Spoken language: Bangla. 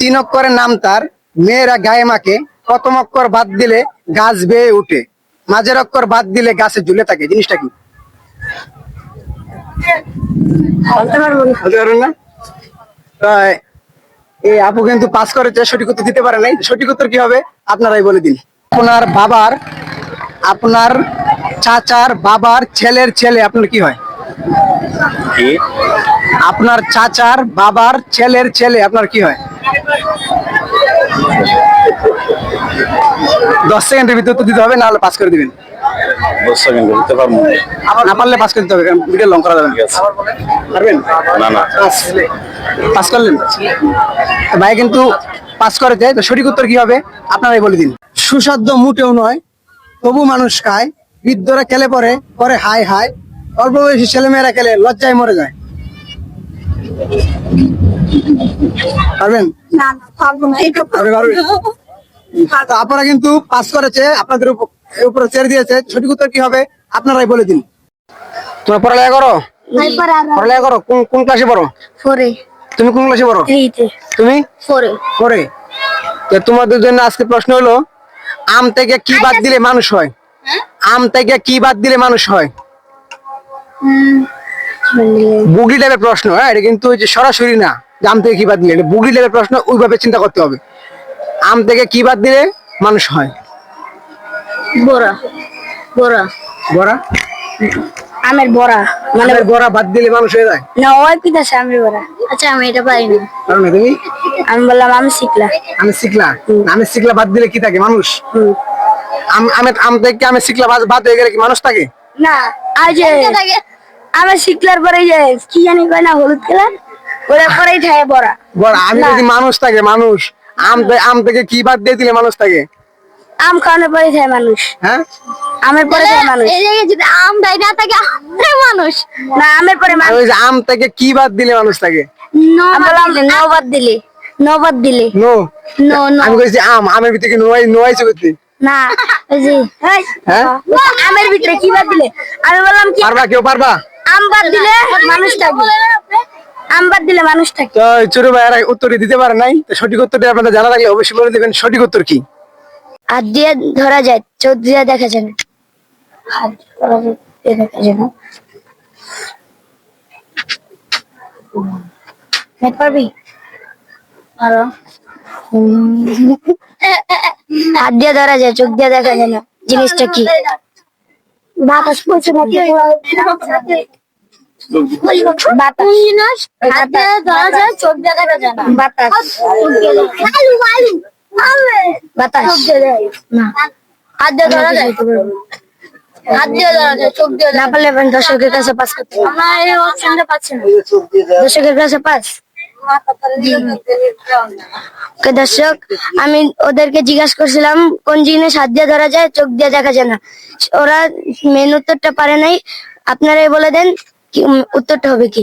তিন অক্ষরের নাম তার মেয়েরা গায়ে মাকে প্রথম অক্ষর বাদ দিলে গাছ বেয়ে উঠে মাঝের অক্ষর বাদ দিলে গাছে ঝুলে থাকে জিনিসটা কি? এই আপু কিন্তু পাস করেছে সঠিক উত্তর দিতে পারে নাই। সঠিক উত্তর কি হবে? আপনারাই বলে দিন। আপনার বাবার আপনার চাচার বাবার ছেলের ছেলে আপনার কি হয়? আপনার চাচার বাবার ছেলের ছেলে আপনার কি হয়? দশ সেকেন্ডের ভিতরে উত্তর দিতে হবে নাহলে পাস করে দিবেন। দশ সেকেন্ড দিতে পারব। আবার না পারলে পাস করে দিতে হবে কারণ ভিডিও লং করা যাবে না। পারবেন? না না। পাস পাস করলেন? তো ভাই কিন্তু পাস করেছে তো সঠিক উত্তর কি হবে? আপনারাই বলে দিন। সুসাধ্য মুটেও নয়। তবু মানুষ খায়। বৃদ্ধরা খেলে পরে পরে হাই হাই অল্প বয়সী ছেলেমেয়েরা খেলে লজ্জায় মরে যায়। পারবেন? না না পারব না। এটা পারবেন। আপনারা কিন্তু পাস করেছে আপনাদের উপরে ছেড়ে দিয়েছে সঠিক উত্তর কি হবে? আপনারাই বলে দিন। তোমরা পড়ালেখা করো? পড়ালেখা করো? কোন কোন ক্লাসে পড়ো? ফোরে। তুমি কোন ক্লাসে পড়ো? তুমি? ফোরে। তো তোমাদের জন্য আজকে প্রশ্ন হলো আম থেকে কি বাদ দিলে মানুষ হয়? আম থেকে কি বাদ দিলে মানুষ হয়? বুগলি টাইপের প্রশ্ন হ্যাঁ এটা কিন্তু যে সরাসরি না যে আম থেকে কি বাদ দিলে এটা বুগলি টাইপের প্রশ্ন ওইভাবে চিন্তা করতে হবে। আম থেকে কি বাদ দিলে মানুষ হয়? বড়া বড়া। বড়া? আমের বড়া মানে বড়া বাদ দিলে মানুষ হয়ে যায়? না ওই পিতাছে আমের বড়া। আচ্ছা আমি এটা পারি না। কারণ তুমি? আমি বললাম আমি শিখলাম আমি শিখলা আমি শিখলা বাদ দিলে কি থাকে মানুষ? আম আমের আম থেকে আমি শিখলা বাদ হয়ে গেলে কি মানুষ থাকে? না যে আমি শিখলার পরে যে কি জানি কয় না হলুদ কালার? ওরা পরেই থাকে বড়া বড় আমি যদি মানুষ থাকে মানুষ আম থেকে আম থেকে কি বাদ দিয়ে দিলে মানুষ থাকে? আম খাওয়ানোর পরে থাকে মানুষ। হ্যাঁ? আমের পরে থাকে মানুষ। এই জায়গায় যদি আম দেয় না থাকে আমরে মানুষ। না আমের পরে মানুষ। আম থেকে কি বাদ দিলে মানুষ থাকে? আমি বললাম নবাদ দিলে। নবাদ দিলে। No no? নো আমি কইছি আম আমের ভিতরে কি নোয়াই নোয়াইছে করতে না ওই যে হ্যাঁ? আমের ভিতরে কি বাদ দিলে? আমি বললাম কি পারবা কেউ পারবা? আম বাদ দিলে মানুষ থাকবে আমবাদ দিলে মানুষ থাকে। তো ভাইয়ারা উত্তর দিতে পারে নাই। তো সঠিক উত্তরটি আপনাদের জানা থাকলে অবশ্যই বলে দিবেন। সঠিক উত্তর কি? হাত দিয়ে ধরা যায় চোখ দিয়ে দেখা যায় না। হাত ধরা দিয়ে দেখা যায় না। নেট পারবি? আরও হাত দিয়ে ধরা যায় চোখ দিয়ে দেখা যায় না। জিনিসটা কি? বাতাস পড়ছে না বাতাস। হাত ধরা যায় চোখ দেখা যায় না। বাতাস। আলু আলু বাতাস। না। হাত দিয়ে ধরা যায়? হাত দিয়ে ধরা যায় চোখ দিয়ে না পারলে দর্শকের কাছে পাস করতে আমরা এই অপশনটা পাচ্ছি না। দর্শকের কাছে পাস? ওকে দর্শক আমি ওদেরকে জিজ্ঞাসা করছিলাম কোন জিনিস হাত দিয়ে ধরা যায় চোখ দিয়ে দেখা যায় না। ওরা মেন উত্তরটা পারে নাই। আপনারাই বলে দেন। উত্তরটা হবে কি